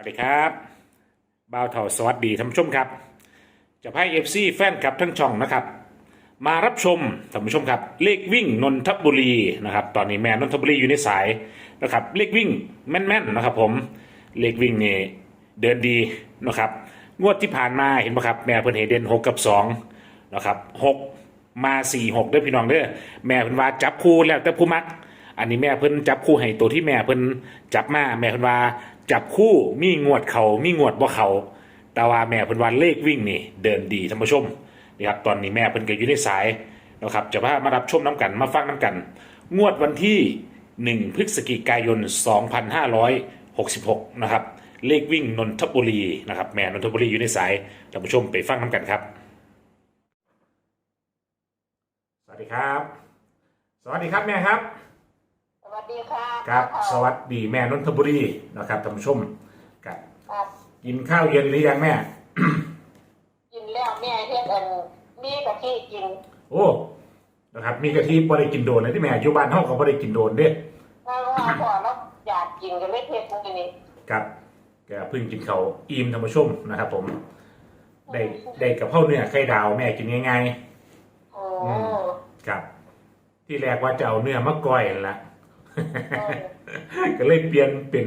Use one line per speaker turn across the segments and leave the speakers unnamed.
วัสดีครับบ่าวเถาสวัสดีท่านผู้ชมครับ จะให้เอฟซีแฟนคลับทั้งช่องนะครับ มารับชมท่านผู้ชมครับ เลขวิ่งนนทบุรีนะครับ ตอนนี้แม่นนทบุรีอยู่ในสายนะครับ เลขวิ่งแม่นๆนะครับ ผม เลขวิ่งนี่เดินดีนะครับ งวดที่ผ่านมาเห็นไหมครับ แม่เพิ่นเฮเดนหกกับสองนะครับหกมาสี่หกเด้อพี่น้องเด้อ แม่เพิ่นว่าจับคู่แล้วแต่ผู้มัก อันนี้แม่เพิ่นจับคู่ให้ตัวที่แม่เพิ่นจับมาแม่เพิ่นว่า จับคู่มีงวดเขามีงวดบ่เขาแต่ว่าแม่เพิ่นว่าเลขวิ่งนี่เดินดีท่านผู้ชมนี่ครับตอนนี้แม่เพิ่นก็อยู่ในสายนะครับจะพามารับชมน้ำกันมาฟังน้ำกัน งวดวันที่ 1 พฤศจิกายน 2566 นะครับ เลขวิ่งนนทบุรีนะครับแม่นนทบุรีอยู่ในสายท่านผู้ชมไปฟังน้ำกันครับ สวัสดีครับ สวัสดีครับแม่ครับ
ดีค่ะ
ครับ
พ่อ
สวัสดีแม่นนทบุรีนะครับท่านผู้ชมครับ
ครับ
กินข้าวเย็นหรือยังแม่
กินแล้วแม่เฮ็ดอันมีกะทิกิน
โอ้นะครับ มีกะทิบ่ได้กินโดนเลยที่แม่อยู่บ้านเฮาก็บ่ได้กินโดนเด้
เพราะว่าพอเราอยากกินก็เลยเฮ็ดมื้อนี้
ครับก็เพิ่งกินข้าวอิ่มท่านผู้ชมนะครับ ผม ได้ได้กับข้าวเนื้อไข่ดาวแม่กินง่าย
โอ้
อืมๆครับ ที่แรกว่าจะเอาเนื้อมาก้อยนั่นละ ก็เลยเปลี่ยนเป็น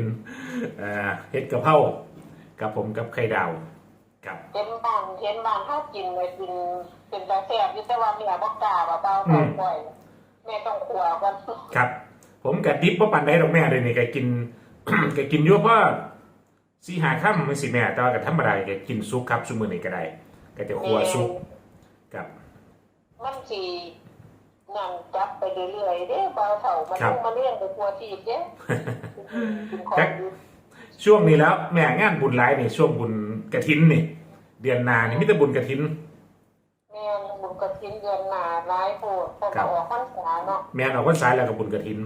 เอ่อเฮ็ดกะเพรากับผมกับไข่ดาวครับ
เห็นบ้านเห็นบ้านเฮากินเลยกินเป็นตาแซ่บอยู่แต่ว่าแม่บ่กล้าว่าเบา
อื
เบามปล่อยแม่ต้องขัวก่อน
ครับ ผมกับดิบว่าปันได้ดอกแม่เลยนี่ก็กินก็กินอยู่เพราะสีหาค่ำมันสิแม่แต่ว่ากับธรรมดาก็กินซุปครับซุมือนี่ก็ได้ก็จะครัวซุปครับ
มันสิ นั่นจับไปเรื่อยๆเด้เบาเฒ่ามัน
ครับ
ต้องมาเลี้ยงไปกลัวทีบเด้กินของ
ครับ
ดี
ช่วงนี้แล้วแม่งานบุญหลายนี่ช่วงบุญกระถินนี่เดือนหนานี่มิตรบุญกระถิน
แม่นบุญกฐินเดือนหน้าหลายโพดเพราะ
ครั
ว่า
บ
ออกพรรษาเนาะ
แม่เอาวันสายแล้วกับบุญกระถิน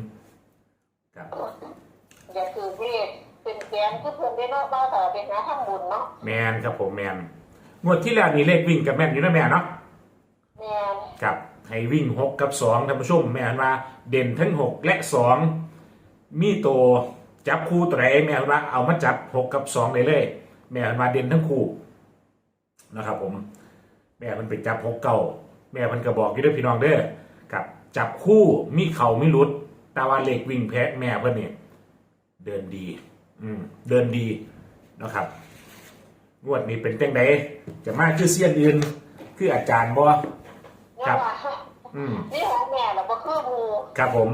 ครับ
อย่าคือเลขเป็นแสนคือเพิ่นได้เนาะบ่าวถ้าไปหาทำบุญเนาะ
แมนครับผมแมนงวดที่แล้วนี่เลขวิ่งกับแม่นอยู่นะแม่เนาะ
แม่น
ครับ ให้วิ่งหกกับสองท่านผู้ชมแม่นว่าเด่นทั้งหกและสองมีตัวจับคู่ตัวไหนแม่นว่าเอามาจับหกกับสองเลยเลย แม่นว่าเด่นทั้งคู่นะครับผมแม่มันไปจับหกเก่าแม่มันก็บอกอยู่ด้วยพี่น้องเด้อครับจับคู่มีเข่าไม่หลุดแต่ว่าเลขวิ่งแพ้แม่เพิ่อนเนี่ยเดินดี อืมเดินดีนะครับงวดนี้เป็นจังไดจะมาคือเซียนอื่นคืออาจารย์บ่ ครั
เนี่ย
บ
ว่า
อืม
นี่ของแม่ล่ะบ่คือหมู่
ครับผม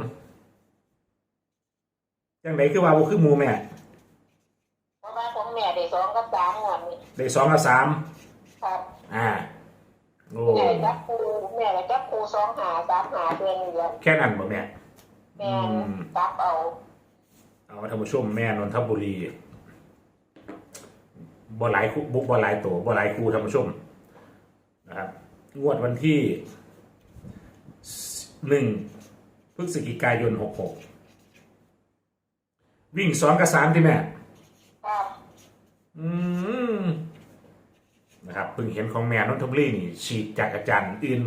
จังไดคือว่าบ่คือหมูแม่
เพราะว่าของแม่ได้สองกับสามงวดนี่
ได้สองกับสาม
ครับ
อ่าโอ้
แม่จับครูแม่ก็จับครูสองหาสามหาเดือนเดือน
แค่นั้นบ่แม่
แม่น
อืม
จับเอา
เอาท่านผู้ชมแม่นนทบุรีบ่หลายคู่บุกบ่หลายตัวบ่หลายคู่ท่านผู้ชมนะครับ งวดวันที่หนึ่งพฤศจิกายนหกหกวิ่งสองกับสามที่แม่
ครับ
อืมนะครับเพิ่งเห็นของแม่นนทบุรีนี่ฉีกจากอาจารย์อื่น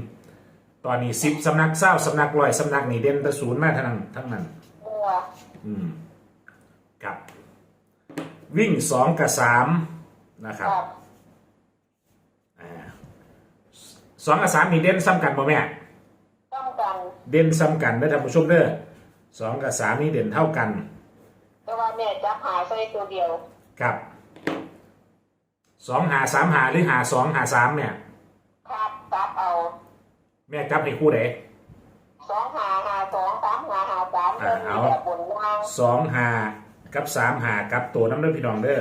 ตอนนี้สิบสำนักเศร้าสำนักลอยสำนักนี่เด่นแตะศูนย์มาทั้งนั้นทั้งนั้น
มัว
อืมครับ วิ่งสองกับสามนะค
ค
รั
รั
บบ อ่า สองกับสามนี่เด่นซ้ำกันบ่แม่
ต้องกัน
เด่นซ้ำกันเด้อท่านผู้ชมเด้อสองกับสามนี่เด่นเท่ากัน
แต่ว่าแม่จับหาใส่ตัวเดียว
ครับสองหาสามหาหรือหาสองหาสามเนี่ย
ครับจับเอา
แม่จับให้คู่ไหน
สองหาหาสองสามหาหาสาม
อ่า
เพิ่น
เอา
มีแต่บนล่าง
สองหากับสามหากับตัวน้ำเด้อพี่น้องเด้อ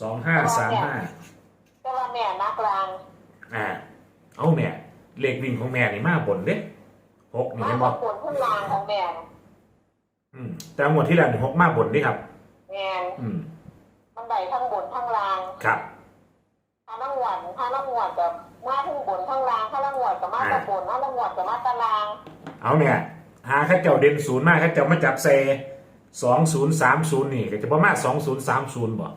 สองห้าสามห้า
แต่ว่าแม่นักลาง
อ่าเอาแม่เลขวิ่งของแม่นี่มาบนเด้หกนี่
มา
เห็น
ข
บ่
อบคุณผู้ลางของแม่น่ะ
อืมแต่งวดที่แล้วนี่หกมาบนนี่ครับ
แม่น
อืม
มันได้ทั้งบนทั้งล่าง
ครับ
ถ้าน้ำหวานถ้าน้ำหวานกับมาทั้งบนทั้งล่างถ้าน้ำหวานกับมาแตะบนถ้าน้ำหวานกับมาแตะล่าง
เอาเนี่ยหาข้าเจ้าเด่นศูนย์มาข้าเจ้ามาจับเซสองศูนย์สามศูนย์นี่ก็จะประมาณสองศูนย์สามศูนย์บ่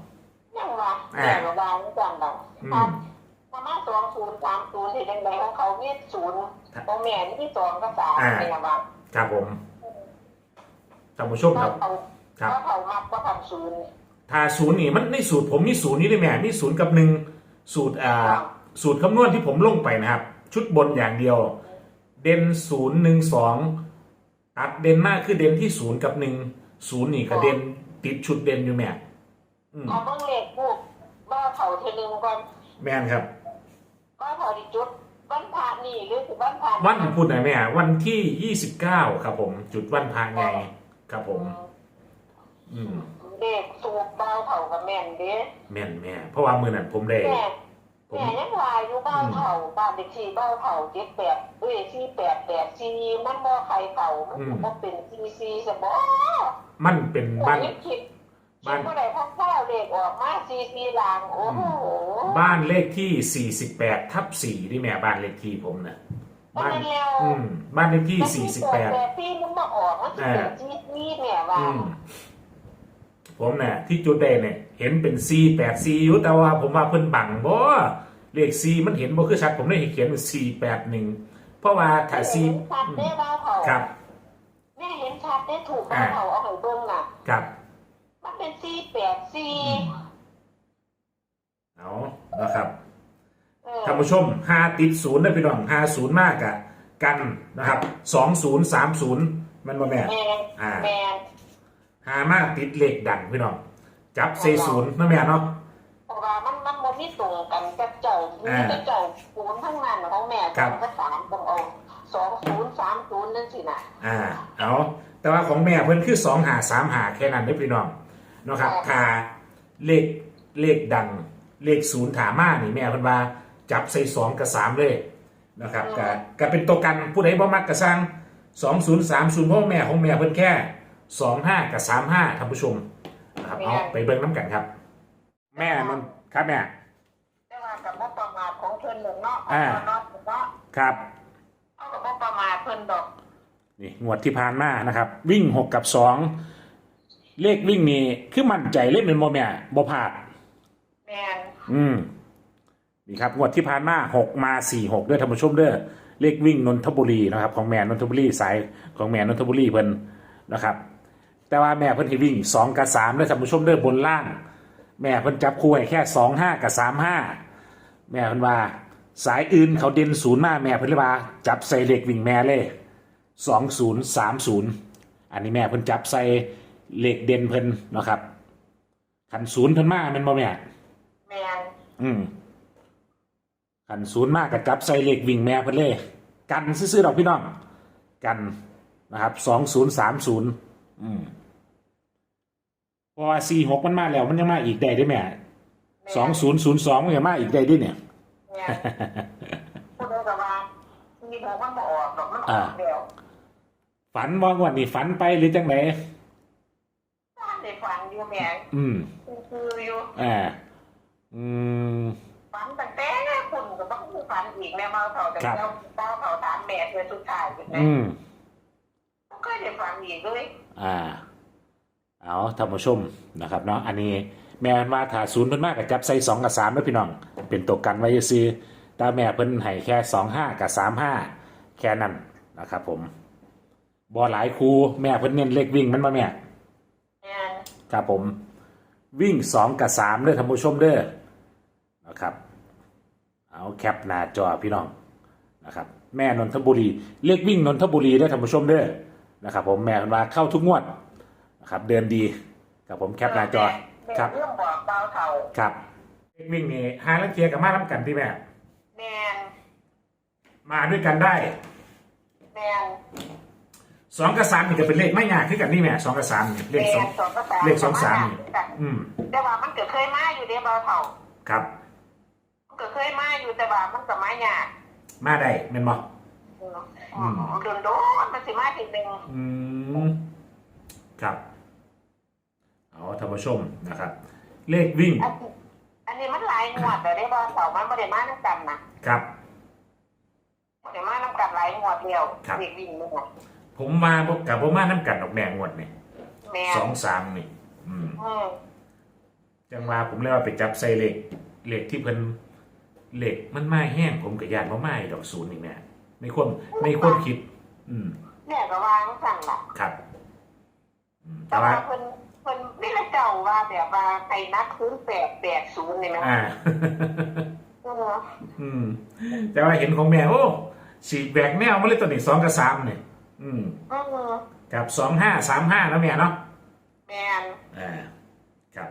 ยังวะ
อ่า
แม่ระบายนี่กันแบบ
อืม
ถ้าถ้า มาสองศูนย์สามศูนย์ที่แดงๆของเขามีศูนย์ของแม่นี่ที่สองกับสาม
อ่า
เนี่ยว่า
ครับผมท่านผู้ชมครับ
เขา
ครับ
เขาเขามักว่าทำศูนย์
ถ้าศูนย์นี่มันในสูตรผมมีศูนย์นี่เลยแม่มีศูนย์กับหนึ่งสูตรอ่าสูตรคำนวณที่ผมลงไปนะครับ ชุดบนอย่างเดียว เด่นศูนย์หนึ่งสองตัดเด่นมากคือเด่นที่ศูนย์กับหนึ่งศูนย์นี่ก็เด่นติดชุดเด่นอยู่แม่อืม
เอาเบิ่งเลขปุ๊บบ้าเผาเทนึงก่อน
แม่นครับ
บ้าเผาดิจุดบ้านพานี่หรือสิบ้านพา
วันพุธนะแม่วันที่ยี่สิบเก้าครับผม จุดวันพาไงครับผม อืม
เลขสูบบ้าเผากับแม่นเด้
แม่นแม่เพราะว่ามือนั้นผมได้
แม่
ผม
แม่ยังวายอยู่บ้านเผาบ้านเด็กที่บ้านเผาเจ็ดแปดเอ้ยสี่แปดแปดสี่มันบ่ใครเผามันก็เป็นซีซีสมอ
มันเป็น
โอ้
บ้าน
ยคิด คิดว่าได้พักข้าวเด็กออกมาซีซีลางโอ้โห
บ้านเลขที่ 48 ทับ4ที่แม่บ้านเลขที่ผมนะบ้าน
มันเร็ว
อืมบ้านเลขที่
แปดปีมันมาออกมันจะเป็นซีซีเนี่ยว่า
48อืมผมเนี่ยที่จุดใดเนี่ยเห็นเป็น4 8 4อยู่แต่ว่าผมว่าเพิ่นบังบ่เลข4มันเห็นบ่คือชัดผมเลยเขียนเป็น4 8 1เพราะว่าถ้า
ชัด
4
ได้บ้าเผา
ครับ
แม่เห็นชัดได้ถูกบ้าเผาเอาไปเบิ้งน่ะ
ครับ
มันเป็นซีแปดซี
เอานะครับ
เออ
ท่านผู้ชม5ติด0นะพี่น้อง5 0มากอะกันนะครับ2 0 3 0มันบ่แม่
แมน
อ่า
แมน
หามากติดเหล็กดังพี่น้อง จับเซศูนย์นั่นแม่เนาะ
เพราะว่ามันมันมันมีตรงกันกับเจ้ามีแต่เจ้าศูนย์ทั้งนั้นของแม่
ครับ
ก็สามต้องเอาสองศูนย์สามศูนย์นั่นสินะ
อ่า เอาแต่ว่าของแม่เพิ่นคือสองหาสามหาแค่นั้นเด้อพี่น้อง เนาะครับถ้าเลขเลขดังเลขศูนย์ถามานี่แม่เพิ่นว่าจับใส่สองกับสามเลยนะครับก็ก็เป็นตัวกันผู้ใดบ่มักก็สร้างสองศูนย์สามศูนย์เพราะว่าแม่ของแม่เพิ่นแค่สองห้ากับสามห้าท่านผู้ชมนะครับเอาไปเบิ่งน้ำกันครับ แม่นนครับแม่
แต่ว่ากับบ่ประมาทของเพิ่นหนึ่งเนาะ
อ่า
เอาเนาะเนาะ
ครับ
เอากับบ่ประมาทเพิ่นดอก
นี่งวดที่ผ่านมานะครับ วิ่งหกกับสอง เลขวิ่งนี่คือมั่นใจเล่นเป็นโมแม่บ่พลาด
แม่น
อืมนี่ครับงวดที่ผ่านมาหกมาสี่หกด้วยท่านผู้ชมเด้อเลขวิ่งนนทบุรีนะครับของแม่นนทบุรีสายของแม่นนทบุรีเพิ่นนะครับ แต่ว่าแม่เพิ่นที่วิ่งสองกับสามด้วยท่านผู้ชมเด้อบนล่าง แม่เพิ่นจับคู่ให้แค่สองห้ากับสามห้าแม่เพิ่นว่า สายอื่นเขาเด่นศูนย์มาแม่เพิ่นเลยว่าจับใส่เลขวิ่งแม่เลยสองศูนย์สามศูนย์อันนี้แม่เพิ่นจับใส่ เลขเด่นเพิ่นเนาะครับขันศูนย์เพิ่นมาแม่นบ่แม่
แม่น
อืมขันศูนย์มากกับจับใส่เลขวิ่งแม่เพิ่นเลย กันซื้อๆดอกพี่น้องกันนะครับสองศูนย์สามศูนย์อืมเพราะว่าสี่หกมันมาแล้วมันยังมาอีกได้ได้แม่สองศูนย์ศูนย์สองมันยังมาอีกได้ด้วยเนี่ย
แม่นพูดได้กับว่ามีบอกมันบ่ออกดอกมันออกแล้ว
ฝันว่างวันนี้ฝันไปหรือจังไหน
ท่านได้ฟังอยู่แม่น
อืม
คืออยู่
อ่าอืม
ฝันตั้งแต่คุณก็ต้องฝันอีกแม่มาเผาแต่
ครับ
เจ้าเจ้าเผาถามแม่เพื่อสุดท้ายเป็นไง
อืม
ก็ได้ฝันอีกเลย
อ่า เอาท่านผู้ชมนะครับเนาะอันนี้แม่มาถาศูนย์เพิ่นมากกับจับใส่สองกับสามแล้วพี่น้อง เป็นตัวกันไว้ซื้อแตาแม่เพิ่นให้แค่สองห้ากับสามห้าแค่นั้นนะครับผมบอหลายครูแม่เพิ่นเน้นเลขวิ่งมันมาแม่
แม่น
ครับผมวิ่งสองกับสามเด้อท่านผู้ชมเด้อนะครับเอาแคปหน้าจอพี่น้องนะครับแม่นนทบุรีเลขวิ่งนนทบุรีเด้อท่านผู้ชมเด้อนะครับผมแม่เพิ่นว่าเข้าทุกงวดนะครับเดินดีกับผมแคปหน้าจอ
แม่
ครับ
เรื่องบอกเบาเผา
ครับเลขวิ่งนี่หาลังเทียกับมาน้ำกันที่แม่
แม่น
มาด้วยกันได้
แม่น
สองกับสามนี่จะเป็นเลขไม่ยากขึ้นกันนี่แม่สองกับสามนี่เลขสอง
แม่นสองก็สาม
เลขสองสามนี่ อืม
แต่ว่ามันก็เคยมาอยู่เด้เบาเผา
ครับ
มันก็เคยมาอยู่แต่ว่ามันก็มายาก
มาได้แม่นบ่อืม
โดนโดนๆมันสิมาทีหนึ่ง
อืมครับเอาท่านผู้ชมนะครับ เลขวิ่ง
อันอันนี้มันหลายงวดแต่ได้เบาเผามันไม่ได้มาน้ำกันนะครับไม่ได้มาน้ำกันหลายงวดเดียว
ครับ
เด็กวิ่งนี่นะ
ผมมาบกับผมมาน้ำกันดอกแม่งวดนี่
แม่
สองสามนี่ อืม
อืม
จังว่าผมเลยว่าไปจับใส่เหล็กเหล็กที่เพิ่นเหล็กมันไม้แห้งผมกับยานว่าไม้ดอกศูนย์นี่แม่ในความในความคิด อืม
เนี่ยก็วางสั่งละ
ครับอืม
แต่
แต่
ว่า
ว่า
เพิ่นมันไม่ละเจ้าว่าแบบว่าใครนักคืนแปดแปดศูนย์เนี่ยไหม
อ่า
เออ
อืม แต่ว่าเห็นของแม่โอ้ฉีกแบกแนวมาเลยตัวนี้สองกับสามเนี่ย อืม
เออ
กับสองห้าสามห้าแล้วแม่เนาะ
แมน
อ่าครับ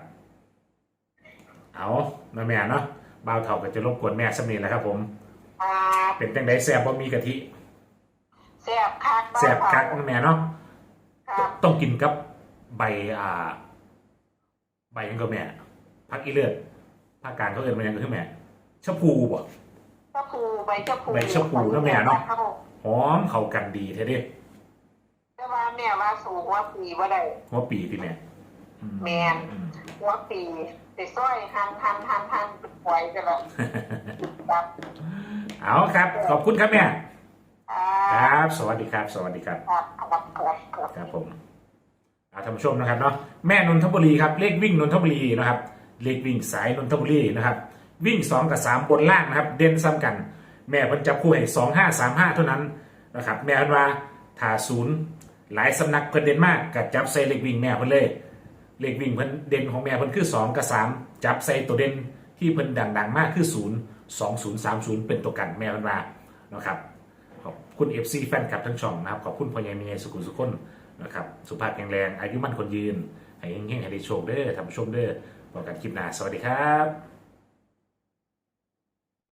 เอานะแม่เนาะบ่าวเถ่าก็จะรบกวนแม่สำเนีแหล้วครับผม
อ่า
เป็นจังไดแซ่บบ่มีกะทิ
แซ่บคัก
แซ่บคักนะแม่เนาะ
ครับ
ต้องกินกับใบอ่า ใบยังก็แม่พักอีเลือดภาคกลางเขาเอิ้นมันยังก็คือแม่ชะพูบ่
ชะพูใบชะพู
ใบชะพูนะแม่เนาะ
ครับผม
หอมเข้ากันดีแท้เด้
แต่ว่าแม่ว่าสูงว่าปีว่าได้
หัวปีที่แม่อื
แม่น
อืม
หัวปีแต่สร้อยหันหันหันหันปล่อยกันแล้วครับ
เอาครับ ขอบคุณครับแม่
อ่า
ครับ สวัสดีครับ สวัสดีครับ
ครับครับครับครับ
ครับผมอาท่านผู้ชมนะครับเนาะแม่นนทบุรีครับเลขวิ่งนนทบุรีนะครับเลขวิ่งสายนนทบุรีนะครับ วิ่ง 2 กับ 3 บนล่างนะครับ เด่นซ้ำกัน แม่เพิ่นจับคู่ให้2 5 3 5เท่านั้นนะครับ แม่เพิ่นว่าถ้าศูนย์ หลายสำนักเพิ่นเด่นมากกับจับใส่เลขวิ่งแม่เพิ่นเลย เลขวิ่งเพิ่นเด่นของแม่เพิ่นคือ 2 กับ 3 จับใส่ตัวเด่นที่เพิ่นดังๆ มากคือ 0 2 0 3 0 เป็นตัวกันแม่เพิ่นว่านะครับขอบคุณ FC แฟนคลับทั้งช่องนะครับขอบคุณพ่อใหญ่มีไงสุขุมสุขคนนะครับสุภาพแข็งแรงอายุมั่นคนยืนให้เฮงๆให้ได้โชคเด้อท่านผู้ชมเด้อบอกกันคลิปหน้าสวัสดีครับ